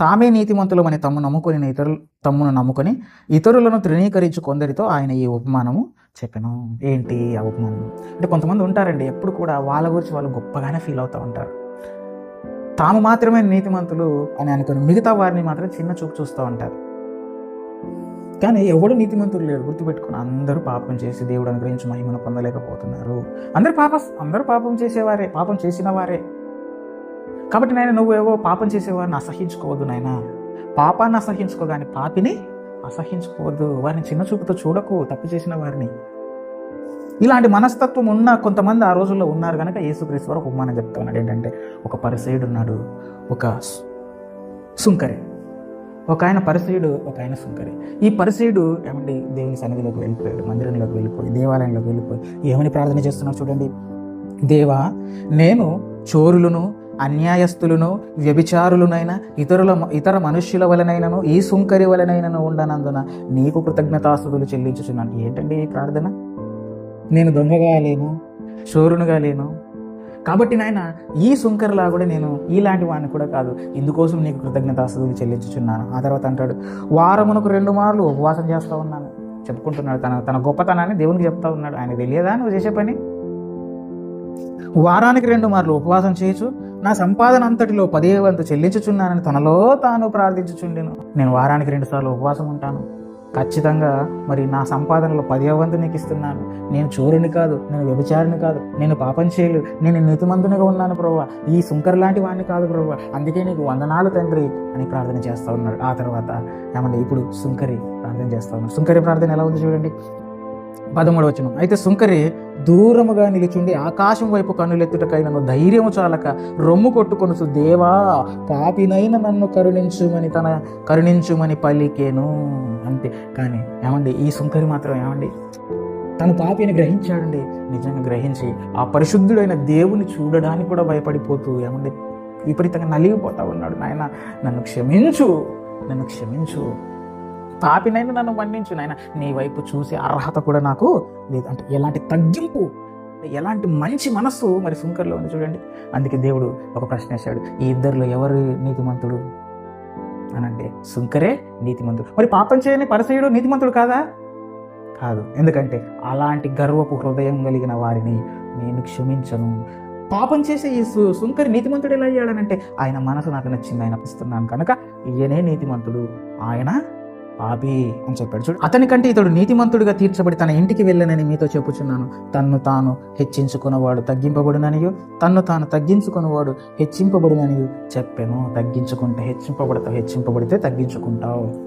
తామే నీతిమంతులమని తమ్ము నమ్ముకొని ఇతరులు తమ్మును నమ్ముకొని ఇతరులను తృణీకరించు కొందరితో ఆయన ఈ ఉపమానము చెప్పాను. ఏంటి ఆ ఉపమానం అంటే కొంతమంది ఉంటారండి ఎప్పుడు కూడా వాళ్ళ గురించి వాళ్ళు గొప్పగానే ఫీల్ అవుతూ ఉంటారు. తాము మాత్రమే నీతిమంతులు అని అనుకుని మిగతా వారిని మాత్రం చిన్న చూపు చూస్తూ ఉంటారు. కానీ ఎవడు నీతిమంతులు లేరు గుర్తుపెట్టుకుని అందరూ పాపం చేసి దేవుడు అనుగ్రహించి మహిమను పొందలేకపోతున్నారు. అందరూ పాప అందరూ పాపం చేసేవారే పాపం చేసిన వారే. కాబట్టి నాయన నువ్వు ఏవో పాపం చేసేవారిని అసహించుకోవద్దు నాయన. పాపాన్ని అసహించుకో కానీ పాపిని అసహించుకోవద్దు. వారిని చిన్న చూపుతో చూడకు తప్పు చేసిన వారిని. ఇలాంటి మనస్తత్వం ఉన్న కొంతమంది ఆ రోజుల్లో ఉన్నారు కనుక యేసుక్రీస్తు వారు ఒక ఉపమానం చెప్తా ఉన్నాడు. ఏంటంటే ఒక పరిసయుడు ఉన్నాడు ఒక సుంకరి. ఒక ఆయన పరిసయుడు ఒక ఆయన సుంకరి. ఈ పరిసయుడు ఏమండి దేవుని సన్నిధిలోకి వెళ్ళిపోయాడు మందిరంలోకి వెళ్ళిపోయి దేవాలయంలోకి వెళ్ళిపోయి. ఏమని ప్రార్థన చేస్తున్నాడు చూడండి. దేవా నేను చోరులను అన్యాయస్తులను వ్యభిచారులనైనా ఇతరుల ఇతర మనుష్యుల వలనైనను ఈ సుంకరి వలనైనను ఉండనందున నీకు కృతజ్ఞతాస్తుతులు చెల్లించుచున్నాను. ఏంటండి ఈ ప్రార్థన? నేను దొంగగా లేను చోరునుగా లేను. కాబట్టి నాయన ఈ సుంకర్లా కూడా నేను ఇలాంటి వాడిని కూడా కాదు. ఇందుకోసం నీకు కృతజ్ఞతాస్తుతులు చెల్లించుచున్నాను. ఆ తర్వాత అంటాడు వారమునకు రెండు మార్లు ఉపవాసం చేస్తూ ఉన్నాను. చెప్పుకుంటున్నాడు తన తన గొప్పతనాన్ని దేవునికి చెప్తా ఉన్నాడు. ఆయన తెలియదా నువ్వు చేసే పని? వారానికి రెండు మార్లు ఉపవాసం చేయొచ్చు నా సంపాదన అంతటిలో పదే వంతు చెల్లించుచున్నానని తనలో తాను ప్రార్థించుచుండెను. నేను వారానికి రెండు సార్లు ఉపవాసం ఉంటాను. ఖచ్చితంగా మరి నా సంపాదనలో పదే వంతు నీకు ఇస్తున్నాను. నేను చోరుని కాదు నేను వ్యభిచారిని కాదు నేను పాపం చేయలు నేను నీతిమంతునిగా ఉన్నాను ప్రభు ఈ సుంకర్ లాంటి వాడిని కాదు ప్రభు అందుకే నీకు వందనాలు తండ్రి అని ప్రార్థన చేస్తా ఉన్నాడు. ఆ తర్వాత ఏమంటే ఇప్పుడు సుంకరి ప్రార్థన చేస్తూ ఉన్నాడు. సుంకరి ప్రార్థన ఎలా ఉంది చూడండి. పదమూడు వచనం. అయితే సుంకరి దూరముగా నిలిచుండి ఆకాశం వైపు కన్నులెత్తుటకై నన్ను ధైర్యము చాలక రొమ్ము కొట్టుకొనుచు దేవా పాపినైన నన్ను కరుణించుమని తన కరుణించుమని పలికేను. అంతే. కానీ ఏమండి ఈ సుంకరి మాత్రం ఏమండి తను పాపిని గ్రహించాడండి. నిజంగా గ్రహించి ఆ పరిశుద్ధుడైన దేవుని చూడడానికి కూడా భయపడిపోతూ ఏమండి విపరీతంగా నలిగిపోతా ఉన్నాడు. నాయన నన్ను క్షమించు నన్ను క్షమించు పాపినైనా నన్ను మన్నించు నాయన. నీ వైపు చూసే అర్హత కూడా నాకు లేదు అంటే ఎలాంటి తగ్గింపు ఎలాంటి మంచి మనస్సు మరి సుంకర్లో ఉంది చూడండి. అందుకే దేవుడు ఒక ప్రశ్న వేశాడు. ఈ ఇద్దరిలో ఎవరు నీతిమంతుడు? అని అంటే సుంకరే నీతిమంతుడు. మరి పాపం చేయని పరిసయుడు నీతిమంతుడు కాదా? కాదు. ఎందుకంటే అలాంటి గర్వపు హృదయం కలిగిన వారిని నేను క్షమించను. పాపం చేసే ఈ సు- సుంకరి నీతిమంతుడు ఎలా అయ్యాడనంటే ఆయన మనసు నాకు నచ్చింది ఆయన ఇస్తున్నాను కనుక ఈయనే నీతిమంతుడు. ఆయన పాపి అని చెప్పాడు. చూడు అతనికంటే ఇతడు నీతిమంతుడిగా తీర్చబడి తన ఇంటికి వెళ్ళనని మీతో చెప్పుచున్నాను. తన్ను తాను హెచ్చించుకున్నవాడు తగ్గింపబడుననియు తన్ను తాను తగ్గించుకున్నవాడు హెచ్చింపబడుననియు చెప్పాను. తగ్గించుకుంటే హెచ్చింపబడతావు హెచ్చింపబడితే తగ్గించుకుంటావు.